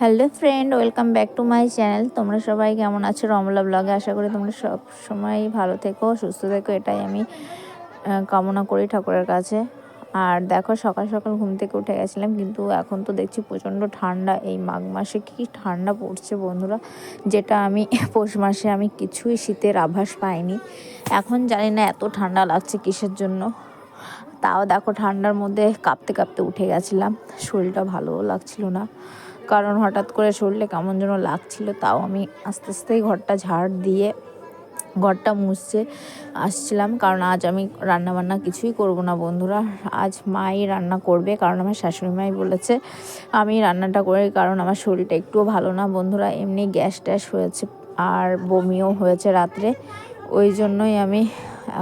Hello friend welcome back to my channel তোমরা সবাই কেমন আছো? রমলা ব্লগে আশা করি তোমরা সব সময় ভালো থেকো, সুস্থ থেকো, এটাই আমি কামনা করি ঠাকুরের কাছে। আর দেখো, সকাল সকাল ঘুম থেকে উঠে গেছিলাম, কিন্তু এখন তো দেখছি প্রচণ্ড ঠান্ডা। এই মাঘ মাসে কি ঠান্ডা পড়ছে বন্ধুরা? যেটা আমি, পৌষ মাসে আমি কিছুই শীতের আভাস পাইনি। এখন জানি না এত ঠান্ডা লাগছে কিসের জন্য। তাও দেখো ঠান্ডার মধ্যে কাঁপতে কাঁপতে উঠে গেছিলাম। শরীরটা ভালোও লাগছিল না। কারণ হঠাৎ করে শরীরে কেমন যেন লাগছিল, তাও আমি আস্তে আস্তেই ঘরটা ঝাড় দিয়ে ঘরটা মুছছে, আসছিলাম। কারণ আজ আমি রান্না বান্না কিছুই করব না বন্ধুরা। আজ মাই রান্না করবে, কারণ আমার শাশুড়ি মাই বলেছে, আমি রান্নাটা করে কারণ আমার শরীরটা একটুও ভালো না বন্ধুরা। এমনি গ্যাস ট্যাস হয়েছে আর বমিও হয়েছে রাত্রে। ওই জন্যই আমি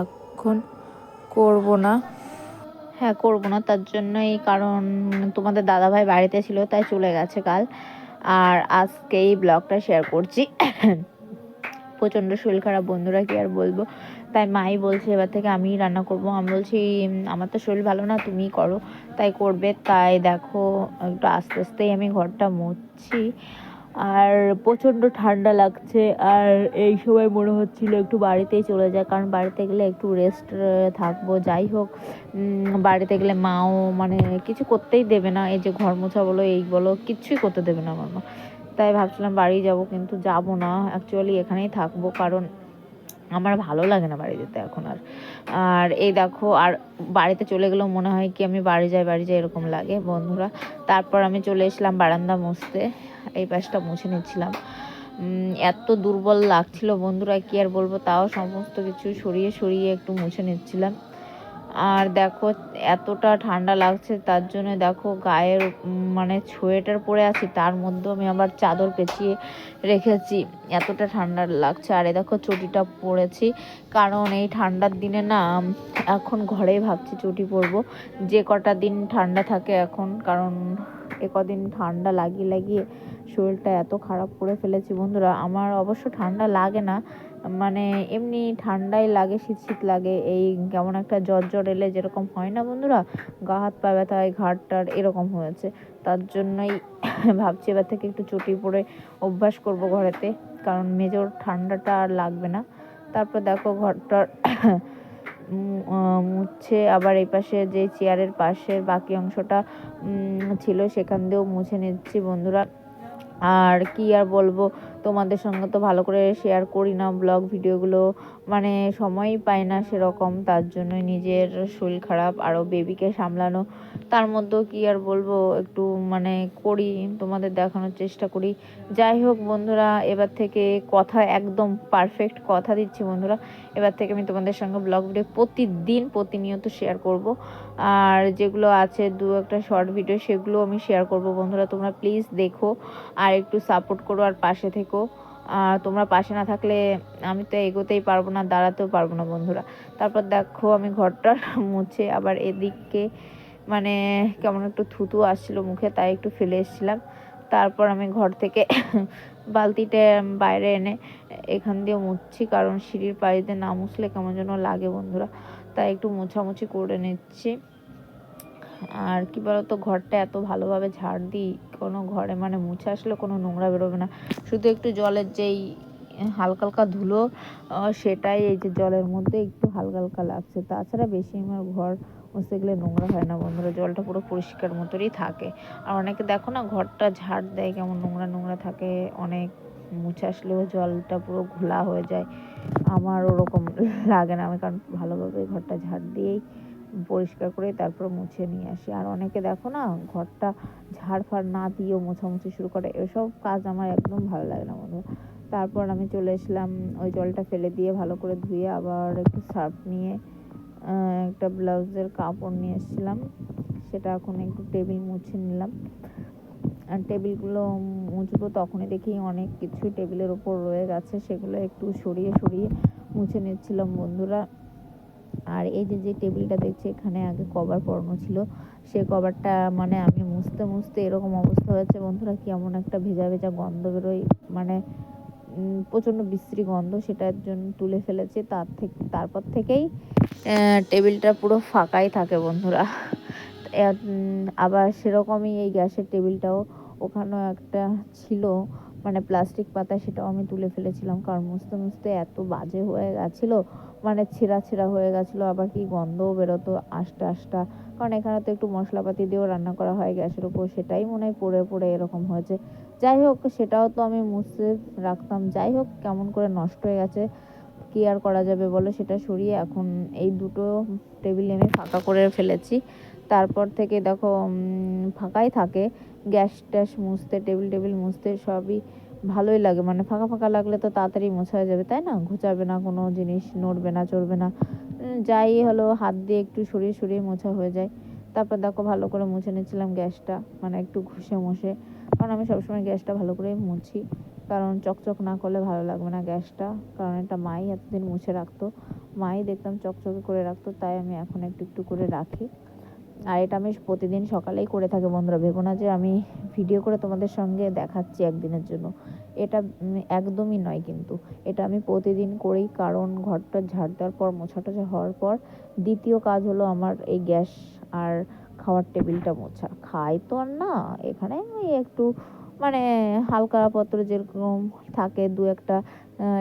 এখন করব না। হ্যাঁ করব না। তার জন্যই কারণ তোমাদের দাদাভাই বাড়িতে ছিল, তাই চলে গেছে কাল। আর আজকে এই ব্লগটা শেয়ার করছি। প্রচণ্ড শরীর খারাপ, বন্ধুরা কি আর বলব? তাই মাই বলছে, এবার থেকে আমিই রান্না করব। আমি বলছি, আমার তো শরীর ভালো না, তুমিই করো। তাই করবে। তাই দেখো, একটু আস্তে আস্তেই আমি ঘরটা মুছছি। আর প্রচণ্ড ঠান্ডা লাগছে, আর এই সময় মনে হচ্ছিল একটু বাড়িতেই চলে যায় কারণ বাড়িতে গেলে একটু রেস্ট থাকব। যাই হোক বাড়িতে গেলে মাও মানে কিছু করতেই দেবে না। এই যে ঘর মোছা বলো, এই বলো কিচ্ছুই করতে দেবে না আমার মা তাই ভাবছিলাম বাড়ি যাব, কিন্তু যাব না। অ্যাকচুয়ালি এখানেই থাকব, কারণ আমার ভালো লাগে না বাড়ি যেতে এখন আর। আর এই দেখো, আর বাড়িতে চলে গেলেও মনে হয় কি আমি বাড়ি যাই বাড়ি যাই এরকম লাগে বন্ধুরা। তারপর আমি চলে এসলাম বারান্দা মুছতে। এই পাশটা মুছে নিচ্ছিলাম। এত দুর্বল লাগছিল বন্ধুরা, কি আর বলব? তাও সমস্ত কিছু সরিয়ে সরিয়ে একটু মুছে নিচ্ছিলাম। আর দেখো, এতটা ঠান্ডা লাগছে, তার জন্য দেখো গায়ের মানে সোয়েটার পরে আছি, তার মধ্যেও আমি আবার চাদর পেঁচিয়ে রেখেছি। এতটা ঠান্ডা লাগছে, আর এই দেখো চটিটা পরেছি। কারণ এই ঠান্ডার দিনে না, এখন ঘরেই ভাবছি চটি পরবো। যে কটা দিন ঠান্ডা থাকে এখন, কারণ এ কদিন ঠান্ডা লাগিয়ে লাগিয়ে শরীরটা এত খারাপ করে ফেলেছি বন্ধুরা। আমার অবশ্য ঠান্ডা লাগে না মানে এমনি ঠান্ডাই লাগে, শীত শীত লাগে, এই কেমন একটা জ্বর জ্বর এলে যেরকম হয় না বন্ধুরা, গা হাত পা ব্যথা হয়, ঘাড় টাড় এরকম হয়েছে। তার জন্যই ভাবছি এবার থেকে একটু চটি পরে অভ্যাস করব ঘরেতে, কারণ মেজর ঠান্ডাটা আর লাগবে না। তারপর দেখো ঘরটার মুছছে আবার এই পাশে যে চেয়ারের পাশের বাকি অংশটা ছিল, সেখান দিয়েও মুছে নিচ্ছি বন্ধুরা। আর কি আর বলব? তোমাদের সঙ্গে তো ভালো করে শেয়ার করি না ব্লগ ভিডিওগুলো মানে সময়ই পাই না সেরকম, তার জন্য নিজের শরীর খারাপ আরও বেবিকে সামলানো। তার মধ্যেও কি আর বলব, একটু মানে করি, তোমাদের দেখানোর চেষ্টা করি। যাই হোক বন্ধুরা, এবার থেকে কথা, একদম পারফেক্ট কথা দিচ্ছি বন্ধুরা। এবার থেকে আমি তোমাদের সঙ্গে ব্লগ ভিডিও প্রতিদিন, প্রতিনিয়ত শেয়ার করব। আর যেগুলো আছে, দু একটা শর্ট ভিডিও সেগুলো আমি শেয়ার করব বন্ধুরা। তোমরা প্লিজ দেখো, আর একটু সাপোর্ট করো, আর পাশে থেকো। আর তোমরা পাশে না থাকলে আমি তো এগোতেই পারব না, দাঁড়াতেও পারব না বন্ধুরা। তারপর দেখো আমি ঘরটা মুছে আবার এদিকে মানে কেমন একটু থুতু আসছিল মুখে, তাই একটু ফেলে এসেছিলাম। তারপর আমি ঘর থেকে বালতিটা বাইরে এনে এখান দিয়ে মুছছি, কারণ সিঁড়ির পাড়িতে না মুছলে কেমন যেন লাগে বন্ধুরা। তাই একটু মোছামুছি করে নিচ্ছি। আর কি বলতো, ঘরটা এত ভালোভাবে ঝাড় দিই কোনো ঘরে মানে মুছে আসলে কোনো নোংরা বেরোবে না। শুধু একটু জলের যেই হালকা হালকা ধুলো সেটাই এই যে জলের মধ্যে একটু হালকা হালকা লাগছে। তাছাড়া বেশি আমার ঘর মুছতে গেলে নোংরা হয় না বন্ধুরা, জলটা পুরো পরিষ্কার মতোই থাকে। আর অনেকে দেখো না, ঘরটা ঝাড় দেয় কেমন নোংরা নোংরা থাকে, অনেক মুছে আসলেও জলটা পুরো ঘোলা হয়ে যায়। আমার ওরকম লাগে না আমি, কারণ ভালোভাবে ঘরটা ঝাড় দিয়েই পরিষ্কার করে তারপর মুছে নিয়ে আসি। আর অনেকে দেখো না, ঘরটা ঝাড় ফাড় না দিয়েও মোছামুছি শুরু করে। এসব কাজ আমার একদম ভালো লাগে না বন্ধু। তারপর আমি চলে এসলাম, ওই জলটা ফেলে দিয়ে ভালো করে ধুয়ে আবার একটু সার্ফ নিয়ে একটা ব্লাউজের কাপড় নিয়ে এসেছিলাম। সেটা এখন একটু টেবিল মুছে নিলাম। আর টেবিলগুলো মুছবো তখনই দেখি অনেক কিছু টেবিলের ওপর রয়ে গেছে। সেগুলো একটু সরিয়ে সরিয়ে মুছে নিচ্ছিলাম বন্ধুরা। আর এই যে যে টেবিলটা দেখছি, এখানে আগে কভার পরানো ছিল, সে কভারটা মানে আমি মুছতে মুছতে এরকম অবস্থা হয়েছে। বন্ধুরা, কেমন একটা ভেজা ভেজা গন্ধ বেরোয় মানে প্রচণ্ড বিশ্রী গন্ধ সেটার জন্য তুলে ফেলেছে। তার থেকে, তারপর থেকেই টেবিলটা পুরো ফাঁকাই থাকে বন্ধুরা। আবার সেরকমই এই গ্যাসের টেবিলটাও ওখানেও একটা ছিল। মানে প্লাস্টিক পাতা সেটাও আমি তুলে ফেলেছিলাম, কারণ মুছতে মুছতে এত বাজে হয়ে গেছিল মানে ছেঁড়া ছেঁড়া হয়ে গেছিল, আবার কি গন্ধও বেরোতো আষ্টা আষ্টা কারণ এখানে তো একটু মশলাপাতি দিয়েও রান্না করা হয় গ্যাসের উপর, সেটাই মনে হয় পড়ে পড়ে এরকম হয়েছে। যাই হোক, সেটাও তো আমি মুছতে রাখতাম। যাই হোক, কেমন করে নষ্ট হয়ে গেছে, কি আর করা যাবে বলো? সেটা সরিয়ে এখন এই দুটো টেবিল আমি ফাঁকা করে ফেলেছি। তারপর থেকে দেখো ফাঁকাই থাকে। গ্যাস ট্যাস মুছতে, টেবিল টেবিল মুছতে সবই ভালোই লাগে। মানে ফাঁকা ফাঁকা লাগলে তো তাড়াতাড়ি মোছা যাবে, তাই না? ঘুচাবে না কোনো জিনিস, নড়বে না, চড়বে না। যাই হলো, হাত দিয়ে একটু সরিয়ে সরিয়ে মোছা হয়ে যায়। তারপর দেখো ভালো করে মুছে নিচ্ছিলাম গ্যাসটা মানে একটু ঘষে মশে কারণ আমি সবসময় গ্যাসটা ভালো করে মুছি। কারণ চকচক না করলে ভালো লাগবে না গ্যাসটা। কারণ এটা মাই এতদিন মুছে রাখতো। মাই দেখতাম চকচকে করে রাখতো, তাই আমি এখন একটু একটু করে রাখি। আর এটা আমি প্রতিদিন সকালেই করে থাকি বন্ধুরা। ভেবো না যে আমি ভিডিও করে তোমাদের সঙ্গে দেখাচ্ছি একদিনের জন্য। এটা একদমই নয় কিন্তু। এটা আমি প্রতিদিন করি কারণ ঘরটা ঝাড় দেওয়ার পর মোছা টোছা হওয়ার পর, দ্বিতীয় কাজ হলো আমার এই গ্যাস আর খাওয়ার টেবিলটা মোছা। খাই তো আর না, এখানে ওই একটু মানে হালকা পত্র যেরকম থাকে, দু একটা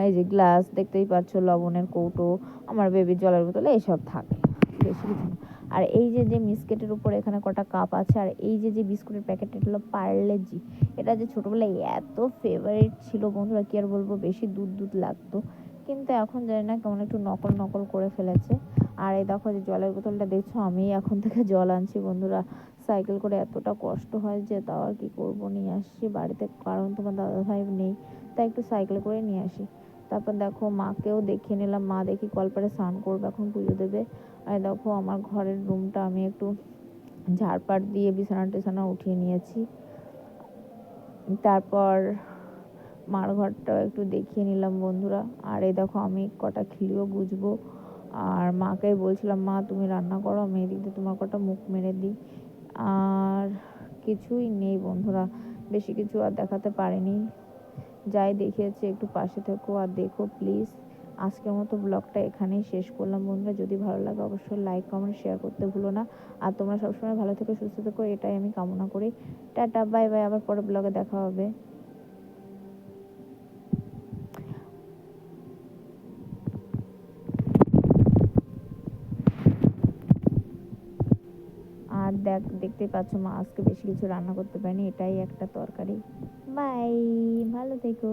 এই যে গ্লাস, দেখতেই পাচ্ছ লবণের কৌটো, আমার বেবির জলের বোতলে, এইসব থাকে। বেশি কিছু না। আর এই যে যে মিসকেটের উপর এখানে কটা কাপ আছে, আর এই যে যে বিস্কুটের প্যাকেট এটা হলো পার্লে জি, এটা যে ছোটোবেলায় এত ফেভারিট ছিল বন্ধুরা, কি আর বলব, বেশি দুধ দুধ লাগতো। কিন্তু এখন জানি না, কেমন একটু নকল নকল করে ফেলেছে। আর এই দেখো যে, জলের বোতলটা দেখছ আমি এখন থেকে জল আনছি বন্ধুরা। সাইকেল করে এতটা কষ্ট হয় যে, তাও আর কি করব, নিয়ে আসছি বাড়িতে, কারণ তোমার দাদা ভাই নেই, তাই একটু সাইকেল করে নিয়ে আসি। তারপর দেখো মাকেও দেখিয়ে নিলাম। মা দেখি কলপারে স্নান করবে, এখন পুজো দেবে। আর দেখো আমার ঘরের রুমটা আমি একটু ঝাড়পাট দিয়ে বিছানা টিছানা উঠিয়ে নিয়েছি। তারপর মার ঘরটাও একটু দেখিয়ে নিলাম বন্ধুরা। আর এই দেখো আমি কটা খিলিও গুজবো। আর মাকে বলছিলাম, মা, তুমি রান্না করো, আমি এদিক তোমার কটা মুখ মেরে দিই। আর কিছুই নেই বন্ধুরা। বেশি কিছু আর দেখাতে পারিনি। যাই দেখিয়েছি, একটু পাশে থেকো আর দেখো প্লিজ আজকের মতো ব্লগটা এখানেই শেষ করলাম বন্ধুরা। যদি ভালো লাগে অবশ্যই লাইক কমেন্ট শেয়ার করতে ভুলো না। আর তোমরা সবসময় ভালো থেকো, সুস্থ থেকো, এটাই আমি কামনা করি। টাটা বাই বাই আবার পরে ব্লগে দেখা হবে আর দেখ দেখতে পাচ্ছ মা, আজকে বেশি কিছু রান্না করতে পারিনি, এটাই একটা তরকারি। বাই, ভালো থেকো।